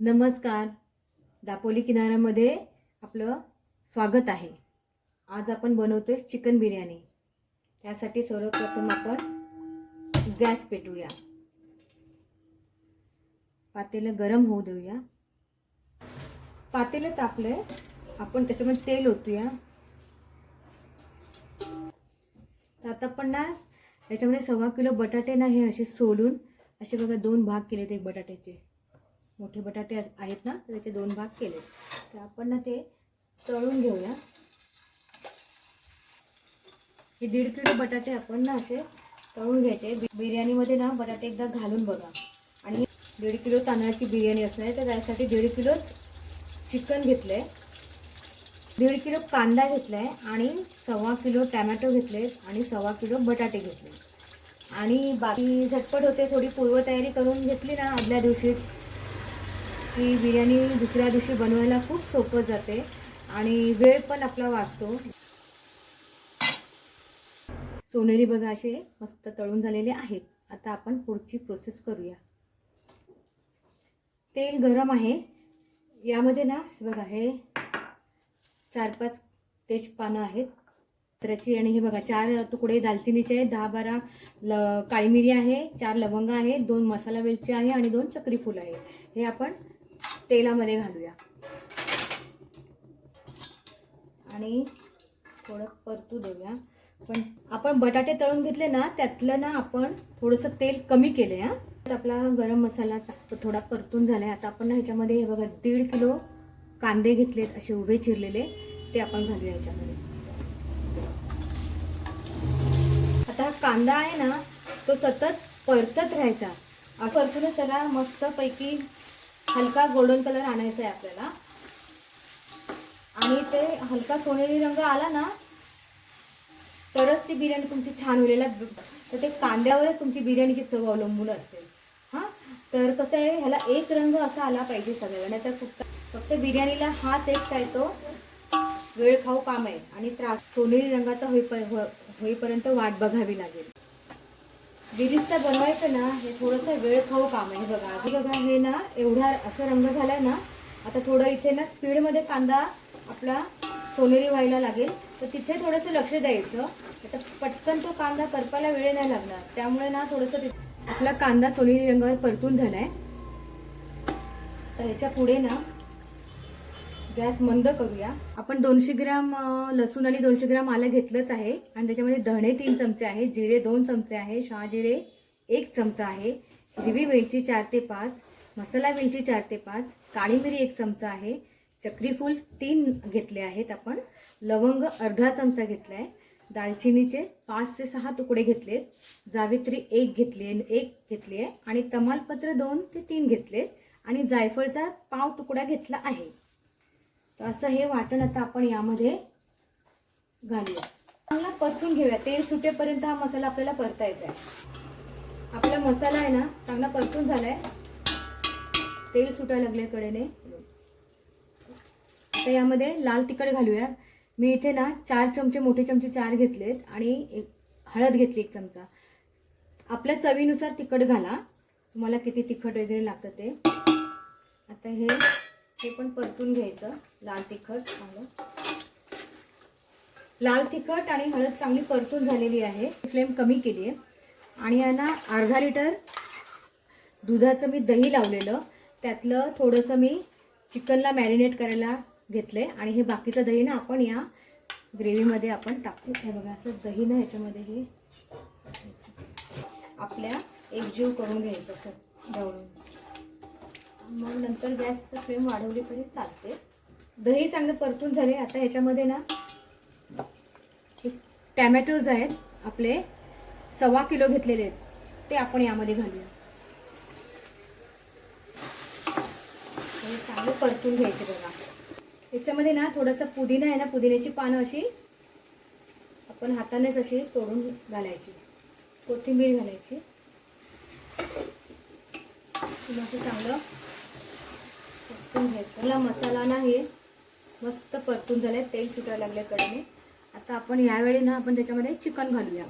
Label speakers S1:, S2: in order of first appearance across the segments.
S1: नमस्कार. दापोली किनाऱ्यामध्ये आपलं स्वागत आहे. आज आपण बनवतो आहे चिकन बिर्याणी. त्यासाठी सर्वप्रथम आपण गॅस पेटूया. पातेलं गरम होऊ देऊया. पातेलं तापलंय. आपण त्याच्यामध्ये तेल ओतूया. तर आता आपण ना याच्यामध्ये सव्वा किलो बटाटे ना हे असे सोलून असे बघा दोन भाग केले ते बटाट्याचे. मोठे बटाटे आहेत ना तर त्याचे दोन भाग केले तर आपण ना ते तळून घेऊया. हे दीड किलो बटाटे आपण ना असे तळून घ्यायचे. बिर्याणीमध्ये ना बटाटे एकदा घालून बघा. आणि दीड किलो तांदळाची बिर्याणी असणार आहे तर त्यासाठी दीड किलोच चिकन घेतलं आहे दीड किलो कांदा घेतला आहे आणि सव्वा किलो टॅमॅटो घेतले आणि सव्वा किलो बटाटे घेतले आणि बाकी झटपट होते थोडी पूर्वतयारी करून घेतली ना आदल्या दिवशीच. की बिर्याणी दुसऱ्या दिवशी बनवायला खूप सोपं जाते आणि वेळ पण आपला वाचतो. सोनेरी बघा असे मस्त तळून झालेले आहेत. आता आपण पुढची प्रोसेस करूया. तेल गरम आहे. यामध्ये ना हे बघा हे चार पाच तेजपानं आहेत. त्याची आणि हे बघा चार तुकडे दालचिनीचे आहेत. दहा बारा ल काळी मिरी आहे चार लवंग आहे दोन मसाला वेलची आहे आणि दोन चक्रीफूल आहे. हे आपण तेलामध्ये घालूया. आणि थोडं परतू देऊया. पण आपण बटाटे तळून घेतले ना त्यातलं ना आपण थोडंसं तेल कमी केलं आहे तर आपला गरम मसाला थोडा परतून झाला आहे आता आपण ना ह्याच्यामध्ये हे बघा दीड किलो कांदे घेतलेत असे उभे चिरलेले. ते आपण घालूया ह्याच्यामध्ये. आता हा कांदा आहे ना तो सतत परतत राहायचा. असं परतूनच त्याला मस्तपैकी हलका गोल्डन कलर आणायचा आहे आपल्याला. आणि ते हलका सोनेरी रंग आला ना तरच ती बिर्याणी तुमची छान होईल. तर ते कांद्यावरच तुमची बिर्याणीची चव अवलंबून असते. हां? तर कसं आहे ह्याला एक रंग असा आला पाहिजे सगळ्याला नाही तर खूप फक्त बिर्याणीला हाच एक काय तो वेळ खाऊ काम आहे. आणि त्रास सोनेरी रंगाचा होईप हो- होईपर्यंत वाट बघावी लागेल. बिरिस्ता बनवायचं ना हे थोडंसं वेळ खाऊ काम आहे. हे बघा आधी बघा हे ना एवढा असं रंग झालाय ना आता थोडं इथे ना स्पीडमध्ये कांदा आपला सोनेरी व्हायला लागेल. तर तिथे थोडंसं लक्ष द्यायचं. आता पटकन तो कांदा करपायला वेळ नाही लागणार. त्यामुळे ना थोडंसं आपला कांदा सोनेरी रंगावर परतून झालाय. तर ह्याच्या पुढे ना गॅस मंद करूया. आपण दोनशे ग्राम लसूण आणि दोनशे ग्राम आलं घेतलंच आहे. आणि त्याच्यामध्ये धणे तीन चमचे आहे जिरे दोन चमचे आहे शहाजिरे एक चमचा आहे हिरवी वेलची चार ते पाच मसाला वेलची चार ते पाच काळी मिरी एक चमचा आहे चक्रीफूल तीन घेतले आहेत आपण लवंग अर्धा चमचा घेतला आहे दालचिनीचे पाच ते सहा तुकडे घेतलेत जावित्री एक घेतली आहे एक घेतली आहे आणि तमालपत्र दोन ते तीन घेतलेत आणि जायफळचा पाव तुकडा घेतला आहे. तर असं हे वाटण आता आपण यामध्ये घालूया. चांगला परतून घेऊया. तेल सुटेपर्यंत हा मसाला आपल्याला परतायचा आहे. आपला मसाला आहे ना चांगला परतून झालाय. तेल सुटायला लागले कडेने. आता यामध्ये लाल तिखट घालूया. मी इथे ना चार चमचे मोठे चमचे चार घेतलेत आणि एक हळद घेतली एक चमचा. आपल्या चवीनुसार तिखट घाला. तुम्हाला किती तिखट वगैरे लागतं ते. आता हे हे पण परतून घ्यायचं. लाल तिखट चांगलं लाल तिखट आणि हळद चांगली परतून झालेली आहे. फ्लेम कमी केली आहे. आणि यांना अर्धा लिटर दुधाचं मी दही लावलेलं. त्यातलं थोडंसं मी चिकनला मॅरिनेट करायला घेतले आणि हे बाकीचं दही ना आपण या ग्रेव्हीमध्ये आपण टाकतो. हे बघा असं दही ना ह्याच्यामध्ये हे आपल्या एकजीव करून घ्यायचं असं ढवळून मग नंतर गॅसचं फ्लेम वाढवली तरी चालते. दही चांगलं परतून झाले. आता ह्याच्यामध्ये ना टॅमॅटोज आहेत आपले सव्वा किलो घेतलेले आहेत. ते आपण यामध्ये घालूया. चांगलं परतून घ्यायचे बघा. याच्यामध्ये ना थोडासा पुदिना आहे ना पुदिन्याची पानं अशी आपण हातानेच अशी तोडून घालायची. कोथिंबीर घालायची. पुन्हा असं चांगलं परतून घ्यायचं. मला मसाला ना हे मस्त परतून झालाय. तेल सुटायला लागले कडेने आता आपण यावेळी ना आपण त्याच्यामध्ये चिकन घालूया.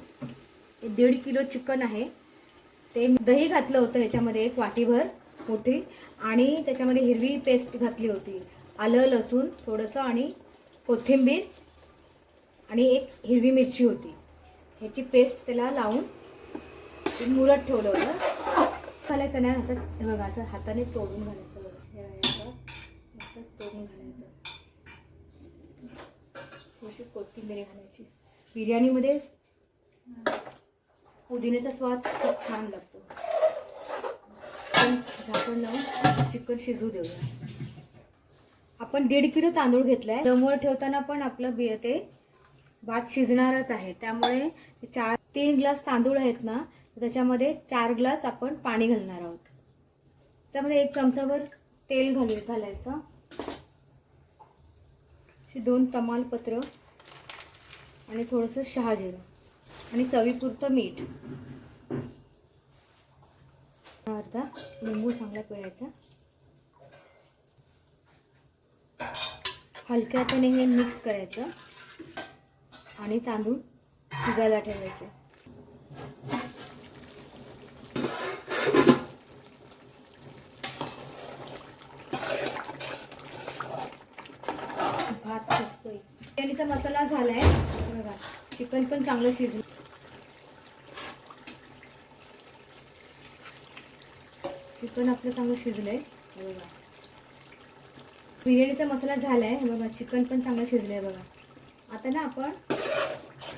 S1: हे दीड किलो चिकन आहे. ते दही घातलं होतं ह्याच्यामध्ये एक वाटीभर मोठी. आणि त्याच्यामध्ये हिरवी पेस्ट घातली होती. आलं लसूण थोडंसं आणि कोथिंबीर आणि एक हिरवी मिरची होती. ह्याची पेस्ट त्याला लावून ते मुरत ठेवलं होतं. घालायचं नाही असं बघा असं हाताने तोडून घालायचं. तोडून घालायचं. थोडीशी कोथिंबीर घालायची. बिर्याणीमध्ये पुदिन्याचा स्वाद खूप छान लागतो. पण झाकण लावून चिकन शिजू देऊया. आपण दीड किलो तांदूळ घेतलाय. दमवर ठेवताना पण आपलं बी ते भात शिजणारच आहे. त्यामुळे चार तीन ग्लास तांदूळ आहेत ना त्याच्यामध्ये चार ग्लास आपण पाणी घालणार आहोत. त्याच्यामध्ये एक चमचाभर तेल घालू घालायचं. अशी दोन तमालपत्र आणि थोडंसं शहाजिरं आणि चवीपुरतं मीठ. अर्धा लिंबू चांगला पिळायचा. हलक्या हाताने हे मिक्स करायचं आणि तांदूळ शिजायला ठेवायचे भात शिजतोय चिकनचा मसाला झालाय. बघा चिकन पण चांगलं शिजलं. चिकन आपलं चांगलं शिजलंय. बघा. बिर्याणीचा मसाला झालाय. बघा चिकन पण चांगलं शिजलंय बघा. आता ना आपण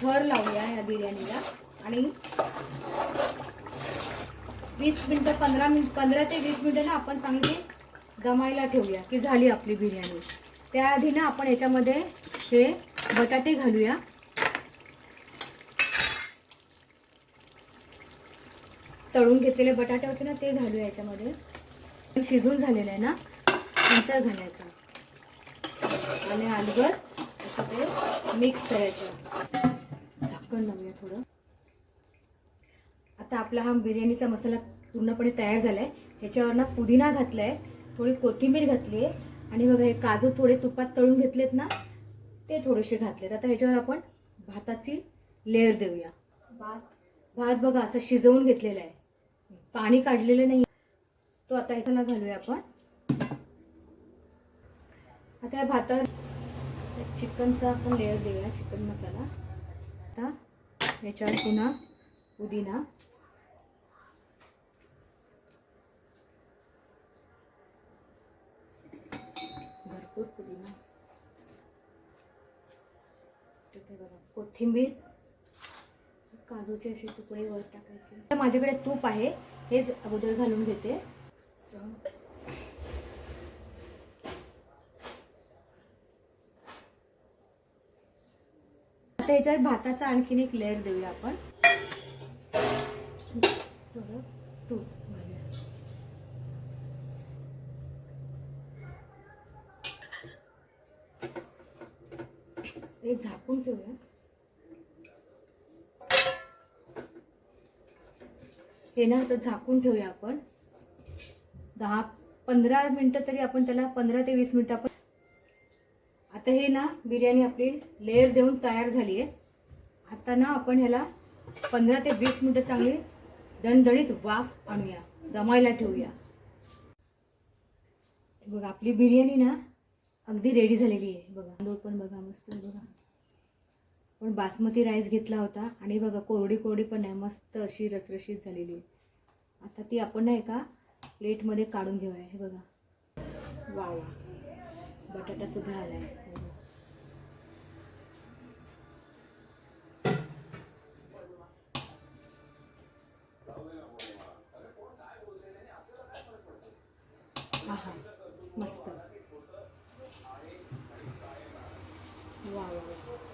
S1: थर लावूया या बिर्याणीला. आणि वीस मिनटं पंधरा मिनिट पंधरा ते वीस मिनटं ना आपण चांगली दमायला ठेवूया की झाली आपली बिर्याणी. त्याआधी ना आपण याच्यामध्ये हे बटाटे घालूया. तळून घेतलेले बटाटे होते ना ते घालूया याच्यामध्ये. शिजून झालेलं आहे ना नंतर घालायचं. आणि आलूवर असं ते मिक्स करायचं. झाकण लावूया थोडं. आता आपला हा बिर्याणीचा मसाला पूर्णपणे तयार झाला आहे ह्याच्यावर ना पुदिना घातला आहे थोडी कोथिंबीर घातली आहे आणि बघा हे काजू थोडे तुपात तळून घेतलेत ना ते थोडेसे घातलेत. आता ह्याच्यावर आपण भाताची लेअर देऊया. भात. भात बघा असं शिजवून घेतलेला आहे. पाणी काढलेलं नाही तो आता ह्याला घालूया आपण. आता या भातावर चिकनचा आपण लेअर देऊया चिकन मसाला. आता याच्यावर पुन्हा पुदिना. भरपूर पुदिना. तिथे बघा कोथिंबीर काजूचे असे तुकडे वर टाकायचे. तर माझ्याकडे तूप आहे हेच अगोदर घालून घेते. आता ह्याच्यावर भाताचा आणखीन एक लेअर देऊया आपण. थोडं तूप घालूया हे झाकून ठेवूया. हे ना आता झाकून ठेवूया आपण. दहा पंधरा मिनटं तरी आपण त्याला पंधरा ते वीस मिनटं आपण आता हे ना बिर्याणी आपली लेअर देऊन तयार झाली आहे. आता ना आपण ह्याला पंधरा ते वीस मिनटं चांगली दणदणीत वाफ आणूया. जमायला ठेवूया. बघा आपली बिर्याणी ना अगदी रेडी झालेली आहे. बघा दोन पण बघा मस्त बघा. पण बासमती राईस घेतला होता. आणि बघा कोरडी कोरडी पण आहे. मस्त अशी रसरशीत झालेली आहे. आता ती आपण नाही का प्लेटमध्ये काढून घेऊया. हे बघा. वा वा. बटाटासुद्धा आला आहे आहा मस्त. वा वा.